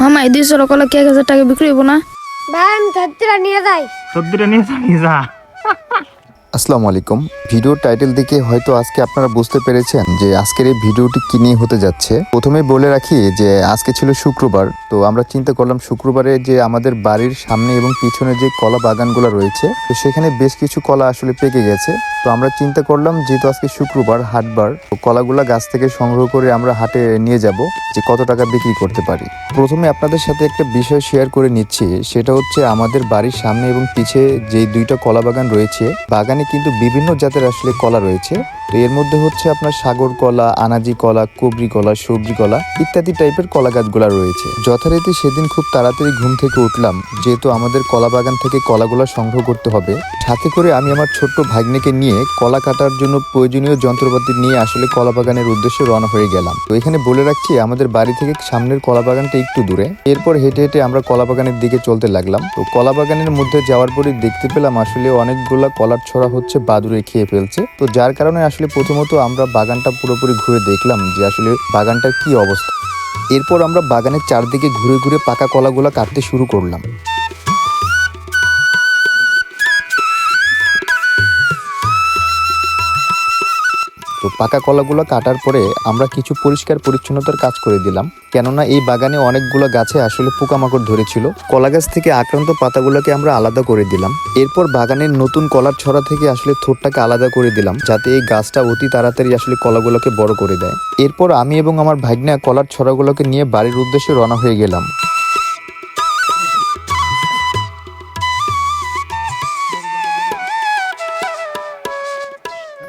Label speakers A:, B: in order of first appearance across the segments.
A: মামা এই দুইশো লোক কি এক হাজার টাকা বিক্রি হব না?
B: ভাই আমি ধরতিরা নিয়ে যাই।
C: সবজিটা নিয়ে যা নিয়ে যা।
D: আসসালামু আলাইকুম। ভিডিও টাইটেল দেখে হয়তো আজকে আপনারা বুঝতে পেরেছেন যে আজকের এই ভিডিওটি কি নিয়ে হতে যাচ্ছে। প্রথমে বলে রাখি যে আজকে ছিল শুক্রবার, তো আমরা চিন্তা করলাম শুক্রবারে যে আমাদের বাড়ির সামনে এবং পিছনে যে কলা বাগানগুলো রয়েছে, তো সেখানে বেশ কিছু কলা আসলে পেকে গেছে। তো আমরা চিন্তা করলাম, যেহেতু আজকে শুক্রবার, হাটবার, তো কলাগুলা গাছ থেকে সংগ্রহ করে আমরা হাটে নিয়ে যাব যে কত টাকা বিক্রি করতে পারি। প্রথমে আপনাদের সাথে একটা বিষয় শেয়ার করে নিচ্ছি, সেটা হচ্ছে আমাদের বাড়ির সামনে এবং পিছে যে দুইটা কলা বাগান রয়েছে, বাগানে কিন্তু বিভিন্ন জাতের আসলে কলা রয়েছে। তো এর মধ্যে হচ্ছে আপনার সাগর কলা, আনাজি কলা, কবরি কলা, সবজি কলা ইত্যাদি টাইপের কলা গাছগুলা রয়েছে। যথারীতি সেদিন খুব তাড়াতাড়ি ঘুম থেকে উঠলাম, যেহেতু আমাদের কলা বাগান থেকে কলাগুলা সংগ্রহ করতে হবে। সাথে করে আমি আমার ছোট্ট ভাগ্নেকে নিয়ে কলা কাটার জন্য প্রয়োজনীয় যন্ত্রপাতি নিয়ে আসলে কলা বাগানের উদ্দেশ্যে রওনা হয়ে গেলাম। তো এখানে বলে রাখছি, আমাদের বাড়ি থেকে সামনের কলা বাগানটা একটু দূরে। এরপর হেঁটে হেঁটে আমরা কলা বাগানের দিকে চলতে লাগলাম। তো কলা বাগানের মধ্যে যাওয়ার পরে দেখতে পেলাম আসলে অনেকগুলা কলার ছড়া হচ্ছে বাদুরে খেয়ে ফেলছে। তো যার কারণে আসলে প্রথমত আমরা বাগানটা পুরোপুরি ঘুরে দেখলাম যে আসলে বাগানটার কি অবস্থা। এরপর আমরা বাগানের চারদিকে ঘুরে ঘুরে পাকা কলাগুলো কাটতে শুরু করলাম। তো পাকা কলাগুলো কাটার পরে আমরা কিছু পরিষ্কার পরিচ্ছন্নতার কাজ করে দিলাম। কেননা এই বাগানে অনেকগুলো গাছে আসলে পোকামাকড় ধরেছিল। কলা গাছ থেকে আক্রান্ত পাতাগুলোকে আমরা আলাদা করে দিলাম। এরপর বাগানের নতুন কলার ছড়া থেকে আসলে থোরটাকে আলাদা করে দিলাম, যাতে এই গাছটা অতি তাড়াতাড়ি আসলে কলাগুলোকে বড় করে দেয়। এরপর আমি এবং আমার ভাগ্না কলার ছড়াগুলোকে নিয়ে বাড়ির উদ্দেশ্যে রওনা হয়ে গেলাম।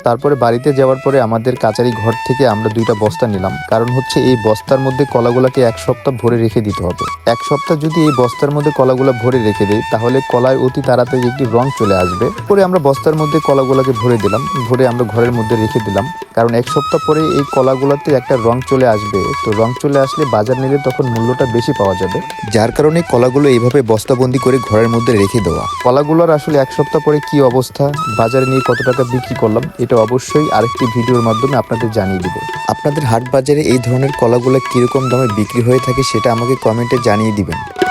D: তারপরে বাড়িতে যাওয়ার পরে আমাদের কাচারি ঘর থেকে আমরা দুইটা বস্তা নিলাম। কারণ হচ্ছে এই বস্তার মধ্যে কলাগুলাকে এক সপ্তাহ ভরে রেখে দিতে হবে। এক সপ্তাহ যদি এই বস্তার মধ্যে কলাগুলা ভরে রেখে দেই তাহলে কলায় অতি তাড়াতাড়ি একটি রং চলে আসবে। পরে আমরা বস্তার মধ্যে কলাগুলাকে ভরে দিলাম ভরে আমরা ঘরের মধ্যে রেখে দিলাম। কারণ এক সপ্তাহ পরে এই কলাগুলাতে একটা রং চলে আসবে। তো রং চলে আসলে বাজার নিলে তখন মূল্যটা বেশি পাওয়া যাবে। যার কারণে কলাগুলো এইভাবে বস্তাবন্দি করে ঘরের মধ্যে রেখে দেওয়া। কলাগুলোর আসলে এক সপ্তাহ পরে কি অবস্থা? বাজারে নিয়ে কত টাকা বিক্রি করলাম? এটা অবশ্যই আরেকটি ভিডিওর মাধ্যমে আপনাদের জানিয়ে দিব। আপনাদের হাট বাজারে এই ধরনের কলাগুলো কীরকম দামে বিক্রি হয়ে থাকে সেটা আমাকে কমেন্টে জানিয়ে দিবেন।